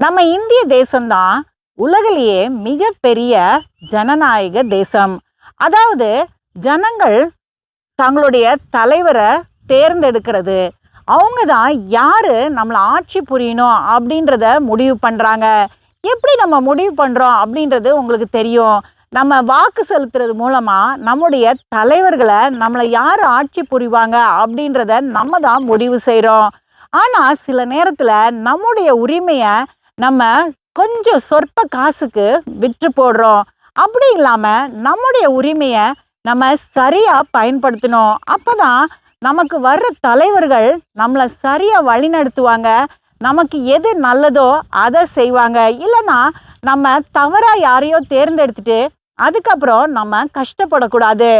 நம்ம இந்திய தேசம்தான் உலகிலேயே மிகப்பெரிய ஜனநாயக தேசம். அதாவது ஜனங்கள் தங்களுடைய தலைவரை தேர்ந்தெடுக்கிறது. அவங்க தான் யார் நம்மளை ஆட்சி புரியணும் அப்படின்றத முடிவு பண்ணுறாங்க எப்படி நம்ம முடிவு பண்ணுறோம் அப்படின்றது உங்களுக்கு தெரியும். நம்ம வாக்கு செலுத்துறது மூலமாக நம்முடைய தலைவர்களை நம்மளை யார் ஆட்சி புரிவாங்க அப்படின்றத நம்ம தான் முடிவு செய்கிறோம் ஆனால் சில நேரத்தில் நம்முடைய உரிமையை நம்ம கொஞ்சம் சொற்ப காசுக்கு விற்று போடுறோம். அப்படி இல்லாமல் நம்முடைய உரிமையை நம்ம சரியாக பயன்படுத்தணும். அப்போ தான் நமக்கு வர்ற தலைவர்கள் நம்மளை சரியாக வழிநடத்துவாங்க. நமக்கு எது நல்லதோ அதை செய்வாங்க. இல்லைன்னா நம்ம தவறாக யாரையோ தேர்ந்தெடுத்துட்டு அதுக்கப்புறம் நம்ம கஷ்டப்படக்கூடாது.